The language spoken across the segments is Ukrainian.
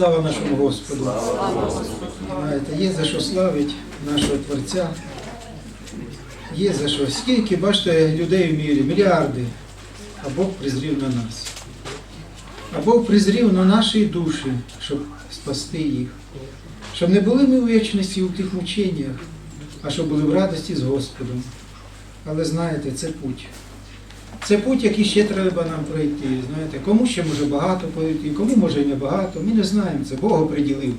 Слава нашому Господу! Знаєте, є за що славить нашого Творця. Є за що. Скільки, бачите, людей в мірі, мільярди. А Бог призрів на нас. А Бог призрів на наші душі, щоб спасти їх. Щоб не були ми у вічності у тих мученнях, а щоб були в радості з Господом. Але знаєте, це путь. Це путь, який ще треба нам пройти. Знаєте, кому ще може багато пройти, кому може і не багато. Ми не знаємо це. Бог оприділив.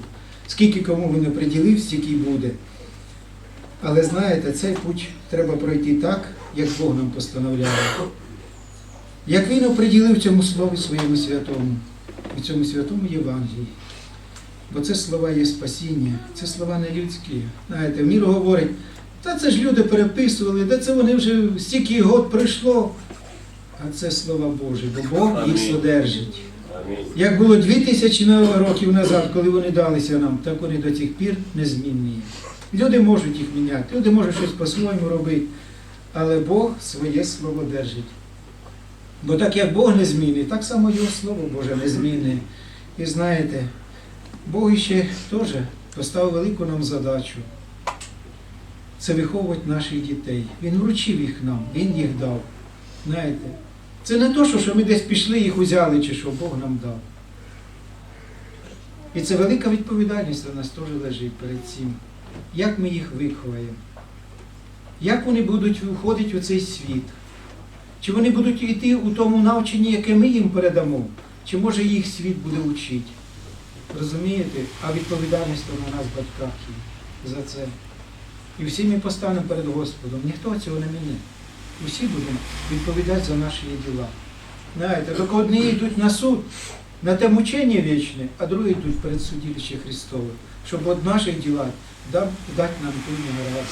Скільки кому він оприділив, стільки й буде. Але знаєте, цей путь треба пройти так, як Бог нам постановляє. Як він оприділив цьому слові своєму святому, в цьому святому Євангелії. Бо це слова є спасіння, це слова не людські. Знаєте, в міру говорить, та це ж люди переписували, де це вони вже стільки год пройшло. А це слова Божі, бо Бог їх содержить. Як було дві тисячі на- років назад, коли вони далися нам, так вони до цих пір незмінні. Люди можуть їх міняти, люди можуть щось по-своєму робити, але Бог своє слово держить. Бо так як Бог не змінний, так само Його Слово Боже не змінне. І знаєте, Бог ще теж поставив велику нам задачу. Це виховувати наших дітей. Він вручив їх нам, Він їх дав. Знаєте, це не то, що, ми десь пішли, їх узяли, чи що Бог нам дав. І це велика відповідальність на нас теж лежить перед цим. Як ми їх виховаємо? Як вони будуть виходити у цей світ? Чи вони будуть йти у тому навчанні, яке ми їм передамо? Чи може їх світ буде вчити? Розумієте? А відповідальність на нас, батьках, за це. І всі ми постанемо перед Господом. Ніхто цього не міне. Усі будемо відповідати за наші діла. Знаєте, тільки одні йдуть на суд, на те мучення вічне, а другі йдуть перед судилище Христове, щоб от наших діла дати нам ту награду.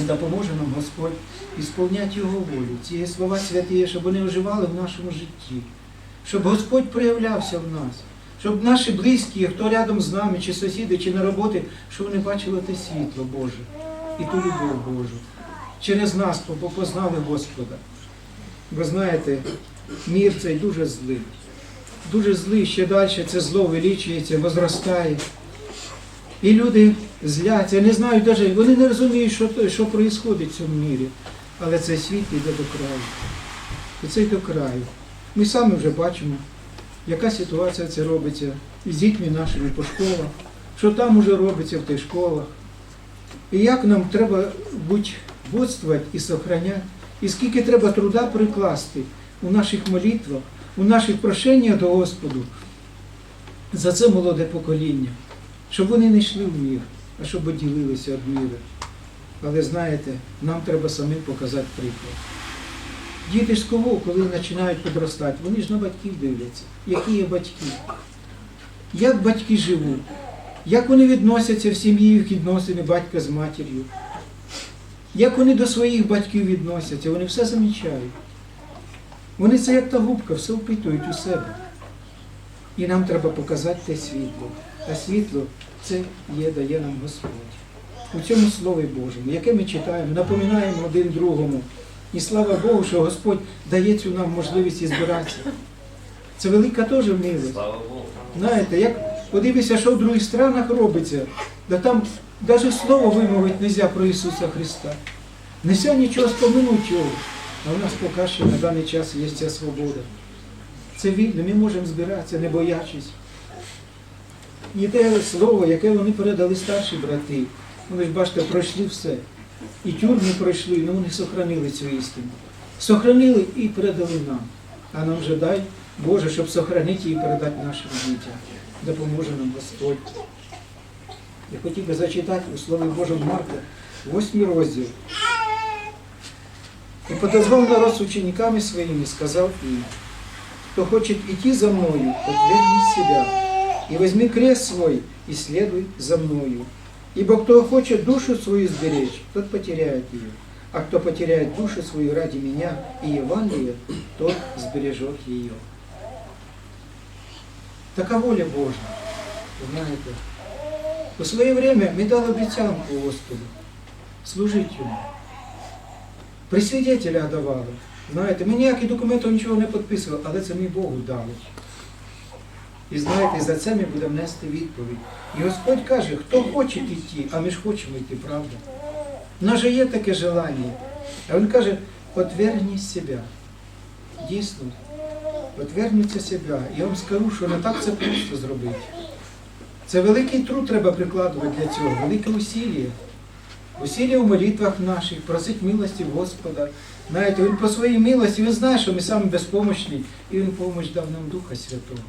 Допоможе нам Господь ісполняти Його волю, ці слова святі, щоб вони оживали в нашому житті, щоб Господь проявлявся в нас, щоб наші близькі, хто рядом з нами, чи сусіди, чи на роботі, щоб вони бачили те світло Боже і ту любов Божу. Через нас по- познали Господа. Ви знаєте, мір цей дуже злий. Дуже злий, ще далі це зло увеличується, возростає. І люди зляться, не знають навіть, вони не розуміють, що, що відбувається в цьому мірі. Але цей світ йде до краю. І цей до краю. Ми самі вже бачимо, яка ситуація це робиться з дітьми нашими по школах, що там уже робиться в тих школах. І як нам треба бути бодствувати і сохраняти, і скільки треба труда прикласти у наших молитвах, у наших прошеннях до Господу за це молоде покоління, щоб вони не йшли в мір, а щоб оділилися від міра. Але знаєте, нам треба самим показати приклад. Діти з кого, коли починають підростати, вони ж на батьків дивляться, які є батьки, як батьки живуть, як вони відносяться в сім'ї відносини батька з матір'ю, як вони до своїх батьків відносяться, вони все замічають. Вони це як та губка, все впитують у себе. І нам треба показати те світло. А світло це є, дає нам Господь. У цьому Слові Божому, яке ми читаємо, напоминаємо один другому. І слава Богу, що Господь дає цю нам можливість і збиратися. Це велика теж милость. Знаєте, як подивися, що в других странах робиться, да там навіть слово вимовити не можна про Ісуса Христа. Нельзя нічого споминути цього. А у нас поки що на даний час є ця свобода. Це вільно, ми можемо збиратися, не боячись. І те слово, яке вони передали старші брати, вони ж бачите, пройшли все. І тюрми пройшли, але вони сохранили цю істину. Сохранили і передали нам. А нам же дай Боже, щоб сохранити і передати нашим дітям. Допоможе нам Господь. Я хотів би зачитати у Слові Божому Марка, 8 розділ. И подозвал народ с учениками своими, сказал им, кто хочет идти за мною, отвергни себя, и возьми крест свой, и следуй за мною. Ибо кто хочет душу свою сберечь, тот потеряет ее. А кто потеряет душу свою ради меня и Евангелия, тот сбережет ее. Така воля Божа, знаєте. У своє время ми дали обіцянку Господу служити йому. При свидетеля давали. Знаєте, ми ніякі документи нічого не підписували, але це ми Богу дали. І знаєте, за це ми будемо нести відповідь. І Господь каже, хто хоче йти, а ми ж хочемо йти, правда. У нас же є таке желання. А Він каже, отвергни себе. Дійсно, отвергнуться себе. Я вам скажу, що не так це просто зробити. Це великий труд треба прикладувати для цього, велике усілля. Усілля в молитвах наших, просить милості Господа. Знаєте, він по своїй милості, він знає, що ми самі безпомощні, і він помощь дав нам Духа Святого.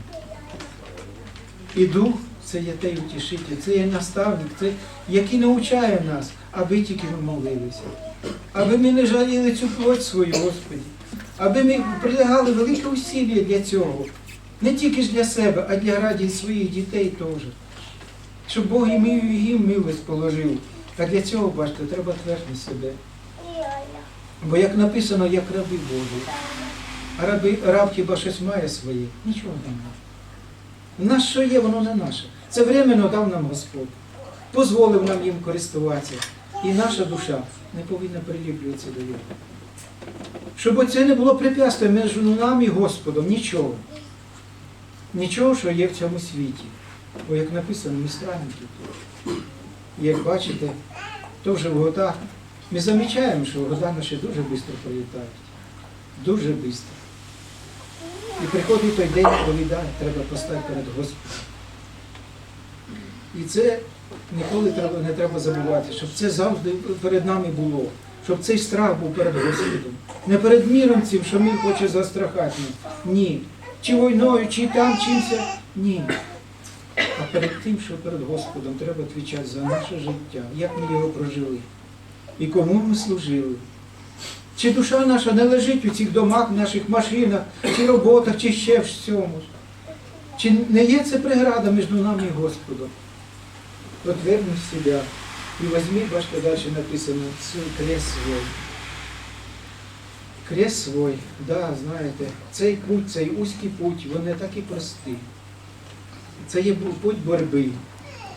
І Дух це є той утішитель, це є наставник, це який навчає нас, аби тільки ми молилися. Аби ми не жаліли цю плоть свою, Господі. Аби ми прилягали велике усілля для цього. Не тільки ж для себе, а для раді своїх дітей теж. Щоб Бог їм, їм милость положив. А для цього, бачите, треба твердити себе. Бо як написано, як раби Божі. А раби, раб хіба щось має своє? Нічого немає. У що є, воно не наше. Це временно дав нам Господь. Позволив нам їм користуватися. І наша душа не повинна приліплюватися до його. Щоб оце не було препятствия між нами і Господом, нічого. Нічого, що є в цьому світі. Бо як написано, ми странники тут. І як бачите, то вже в годах. Ми замічаємо, що года наші дуже швидко пролітають. Дуже швидко. І приходить той день, коли да, треба постати перед Господом. І це ніколи треба, не треба забувати, щоб це завжди перед нами було, щоб цей страх був перед Господом. Не перед міром цим, що він хоче застрахати. Ні. Чи війною, чи там чимся. Ні. А перед тим, що перед Господом треба відповідати за наше життя, як ми його прожили і кому ми служили. Чи душа наша не лежить у цих домах, наших машинах, чи роботах, чи ще в цьому. Чи не є це преграда між нами і Господом? Отверни себе і візьми, бачите, далі написано, свій крест свой. Крест свой, да, знаєте, цей путь, цей узький путь, він не такий простий. Це є путь боротьби.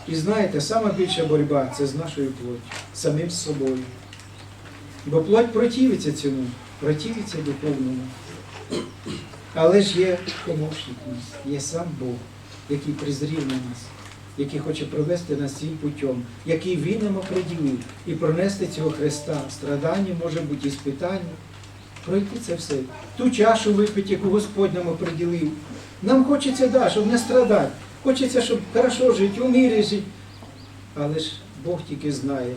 І знаєте, сама більша боротьба це з нашою плоттю, самим з собою. Бо плоть противиться цьому, противиться духовному. Але ж є помощник нас, є сам Бог, який призрів на нас, який хоче провести нас цим путем, який Він нам оприділив і пронести цього Христа. Страдання може бути і спитання. Пройти це все. Ту чашу випити, яку Господь нам оприділив. Нам хочеться, да, щоб не страдати. Хочеться, щоб хорошо жити, у мирі жити. Але ж Бог тільки знає.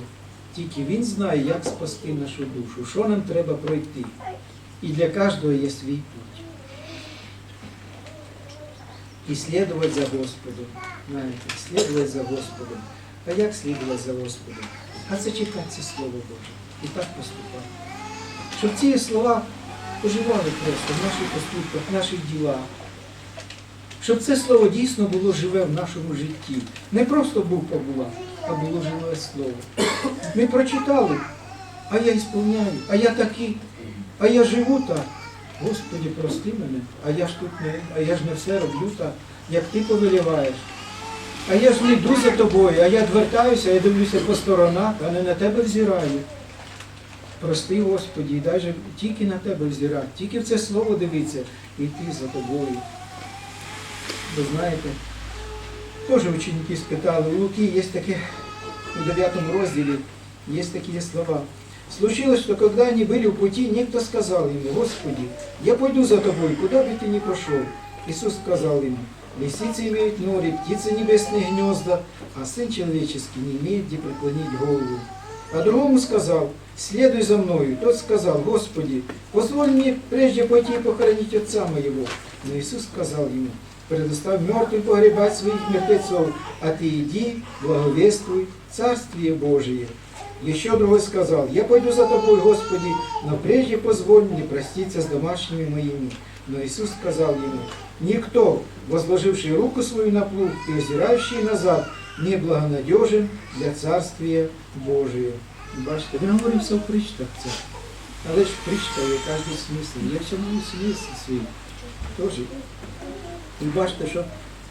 Тільки Він знає, як спасти нашу душу, що нам треба пройти. І для кожного є свій путь. І слідувати за Господом. Знаєте, слідувати за Господом. А як слідувати за Господом? А це читати Слово Боже. І так поступати. Щоб ці слова оживали просто в наших поступках, в наших ділах. Щоб це слово дійсно було живе в нашому житті. Не просто буква була, а було живе слово. Ми прочитали, а я ісполняю, а я такий, а я живу так. Господи, прости мене, а я ж тут не, а я ж не все роблю так, як ти повеліваєш. А я ж не йду за тобою, а я відвертаюся, я дивлюся по сторонах, а не на тебе взираю. Прости, Господі, і дай же тільки на тебе взирати, тільки в це слово дивитися, і йти за тобою. Ви знаєте, теж ученики спитали, у Луки є таке, у 9 розділі, є такі слова. Случилось, что когда они были в пути, некто сказал ему, Господи, я пойду за тобой, куда бы ты ни пошел. Иисус сказал ему, лисицы имеют нори, птицы небесные гнезда, а Сын Человеческий не имеет где преклонить голову. А другому сказал, следуй за мною. Тот сказал, Господи, позволь мне прежде пойти и похоронить отца моего. Но Иисус сказал ему, предоставь мертвым погребать своих мертвецов, а ты иди, благовествуй Царствие Божие. Еще другой сказал, я пойду за тобой, Господи, но прежде позволь мне проститься с домашними моими. Но Иисус сказал ему, никто, возложивший руку свою на плуг и озирающий назад, не благонадежен для Царствия Божия. Бачите, він говорив все в притчах це. Але ж притча є кожен смисл. Є в цьому смисл свій. Тож. І бачите, що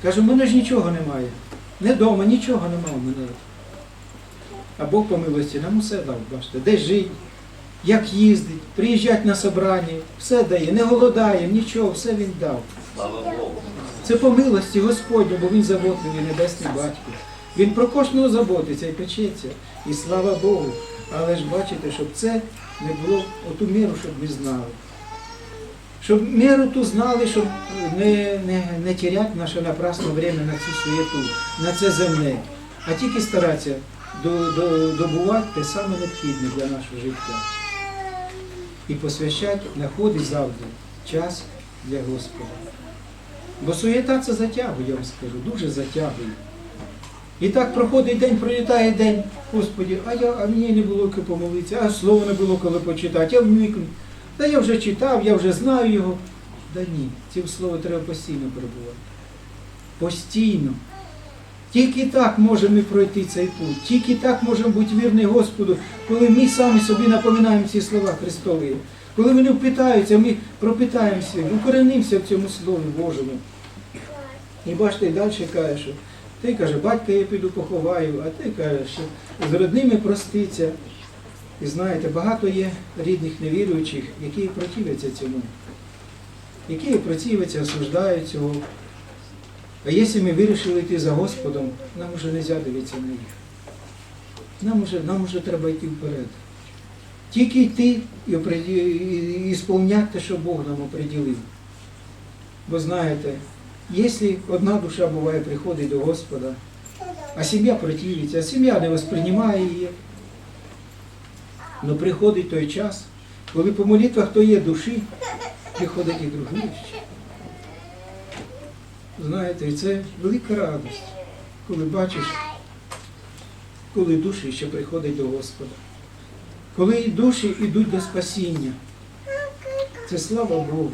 каже, в мене ж нічого немає. Не вдома, нічого немає в мене. А Бог по милості нам усе дав, бачите, де жить, як їздить, приїжджать на собрання, все дає, не голодаємо, нічого, все він дав. Слава Богу. Це по милості Господню, бо Він заботливий небесний батько. Він про кожного заботиться і печеться. І слава Богу. Але ж бачите, щоб це не було оту міру, щоб ми знали. Щоб міру ту знали, щоб не, не, не теряти наше напрасне время на цю суєту, на це земне, а тільки старатися до, до, добувати те саме необхідне для нашого життя. І посвящати знаходить завжди час для Господа. Бо суєта це затягує, я вам скажу, дуже затягує. І так проходить день, пролітає день, Господі, а я, а мені не було коли помолитися, а слово не було коли почитати, я вмікну. Та я вже читав, я вже знаю його. Да ні, цим словом треба постійно перебувати. Постійно. Тільки так можемо ми пройти цей путь, тільки так можемо бути вірні Господу, коли ми самі собі напоминаємо ці слова Христові. Коли вони впитаються, ми пропитаємося, укоренимося в цьому Слові Божому. І бачите, і далі каже, що ти каже, батька я піду поховаю, а ти каже, що з родними проститься. І знаєте, багато є рідних невіруючих, які противляться цьому, які противляться, осуждають цього. А якщо ми вирішили йти за Господом, нам уже не можна дивитися на їх. Нам уже, нам уже треба йти вперед. Тільки йти і сповняти те, що Бог нам оприділив. Бо знаєте, якщо одна душа буває приходить до Господа, а сім'я противиться, а сім'я не восприймає її, але приходить той час, коли по молитвах то є душі, приходить і другі. Знаєте, і це велика радість, коли бачиш, коли душі ще приходять до Господа. Коли душі йдуть до спасіння. Це слава Богу,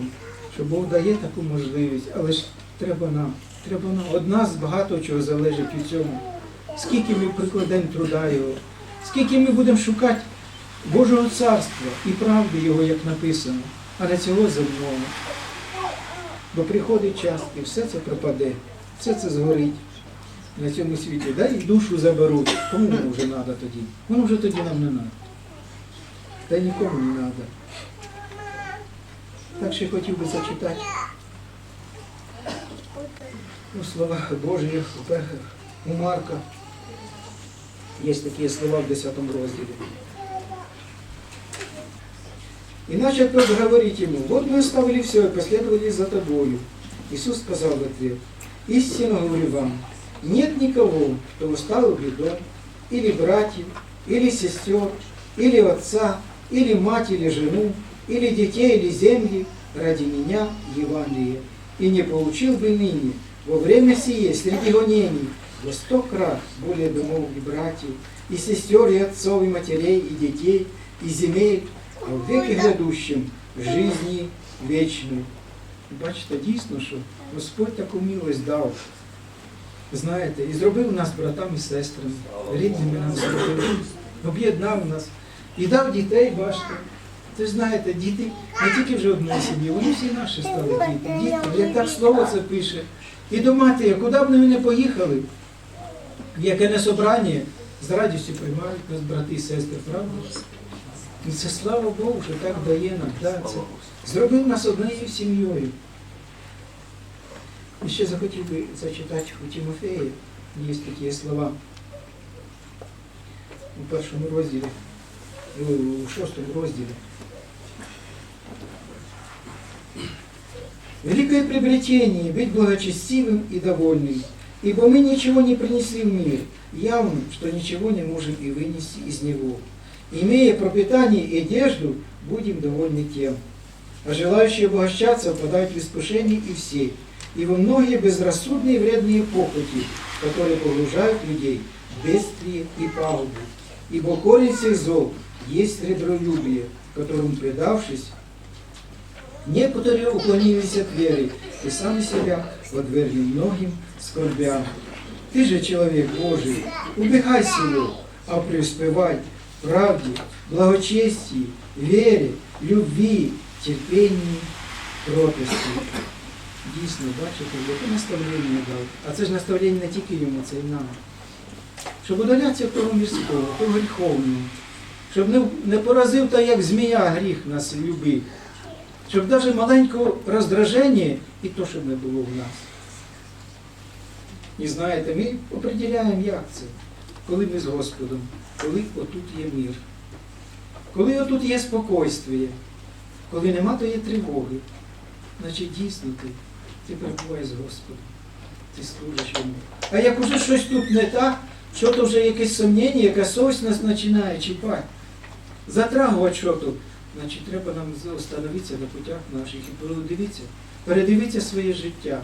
що Бог дає таку можливість, треба нам. Треба нам. Од нас багато чого залежить від цього. Скільки ми прикладемо труда Його, скільки ми будемо шукати Божого царства і правди Його, як написано, а не цього земного. Бо приходить час і все це пропаде, все це згорить на цьому світі. Да і душу заберуть. Кому воно вже треба тоді? Воно вже тоді нам не треба. Та й нікому не треба. Так ще хотів би зачитати у словах Божих у Пе- у Марка. Є такі слова в 10 розділі. И начал Петр говорить ему, вот мы оставили все и последовали за тобою. Иисус сказал в ответ, истинно говорю вам, нет никого, кто устал бы дом, или братьев, или сестер, или отца, или мать, или жену, или детей, или земли ради меня Евангелие, и не получил бы ныне во время сие среди гонений во сто крат более домов и братьев, и сестер, и отцов, и матерей, и детей, и земель, а в веки грядущим жизни вічної. Бачите, дійсно, що Господь таку милость дав. Знаєте, і зробив нас братами і сестрами, рідними нам зробив, об'єднав нас і дав дітей, бачите. Ж знаєте, діти не тільки вже одної сім'ї, вони всі наші стали діти. Діти, як так слово це пише. І до матері, куди б вони не поїхали, яке не собрання, з радістю приймають нас брати і сестри, правда? І це слава Богу, що так дає нам. Да, це. Зробив нас однією сім'єю. І ще захотів би зачитати у Тимофея, є такі слова у першому розділі, у у шостому розділі. Великое приобретение быть благочестивым и довольным, ибо мы ничего не принесли в мир, явно, что ничего не можем и вынести из него. Имея пропитание и одежду, будем довольны тем. А желающие обогащаться впадают в искушение и все, и во многие безрассудные вредные похоти, которые погружают людей в бедствие и пагубу. Ибо корень всех зол есть ребролюбие, которому предавшись, Некоторые уклонились от веры и сами себя подвергли многим скорбям. Ты же, человек Божий, убегай сего, а преуспевай в правде, благочестии, вере, любви, терпении, кротости. Дійсно, бачите, яке наставлення дав. А це ж наставлення не тільки йому, це й нам. Щоб удалятися того міського, того гріховного, щоб не, не поразив так, як змія гріх нас любив щоб навіть маленького роздраження і то, щоб не було в нас. І знаєте, ми определяємо, як це, коли ми з Господом, коли отут є мир, коли отут є спокойствие, коли нема тої тривоги, значить дійсно ти, ти перебуваєш з Господом, ти служиш йому. А як уже щось тут не так, що то вже якесь сумніння, яка совість нас починає чіпати, затрагувати що то, значить треба нам остановитися на путях наших і передивитися, передивитися своє життя.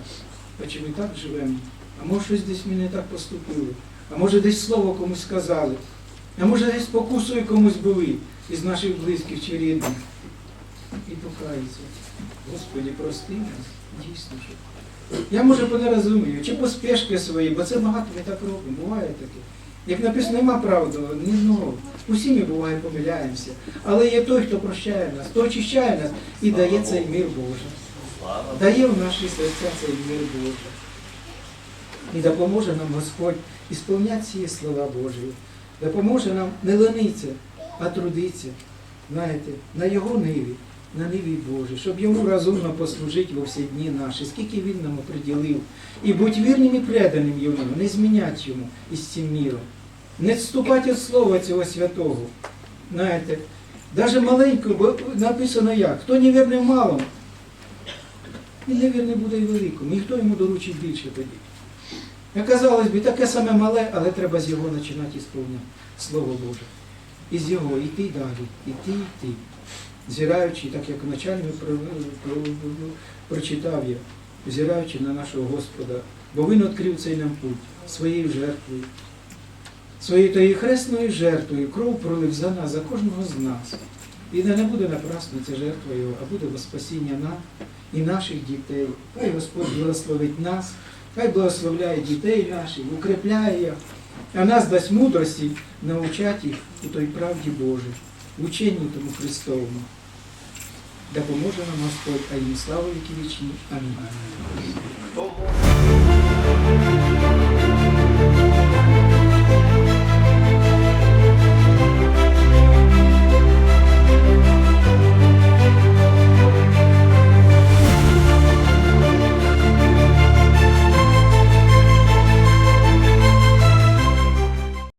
А чи ми так живемо? А може щось десь ми не так поступили? А може десь слово комусь сказали? А може десь спокусою комусь були із наших близьких чи рідних? І покаються. Господі, прости нас, дійсно. Що. Я може не розумію, чи поспішки свої, бо це багато ми так робимо, буває таке. Як написано, нема правди, ні одного. Усі ми буває помиляємося. Але є той, хто прощає нас, хто очищає нас і дає цей мир Божий. Дає в наші серця цей мир Божий. І допоможе нам Господь ісполняти ці слова Божі. Допоможе нам не ленитися, а трудитися, знаєте, на Його ниві, на ниві Божій, щоб йому розумно послужити во всі дні наші, скільки Він нам оприділив. І будь вірним і преданим йому, не зміняти йому із цим міром, не відступати від слова цього святого. Знаєте, навіть маленько, бо написано як, хто не вірний в малому, він невірний буде і великому. Ніхто йому доручить більше тоді. Як казалось би, таке саме мале, але треба з його починати ісповняти Слово Боже. І з його йти далі, іти, йти. Зіраючи, так як про, прочитав я, зіраючи на нашого Господа, бо Він відкрив цей нам путь своєю жертвою, своєю тою хресною жертвою, кров пролив за нас, за кожного з нас. І не буде напрасно ця жертва Його, а буде спасіння нам і наших дітей. Хай Господь благословить нас, хай благословляє дітей наших, укрепляє їх, а нас дасть мудрості навчати їх у той правді Божій, в ученні тому Христовому. Допоможе нам Господь, а їм слава віки вічні. Амінь.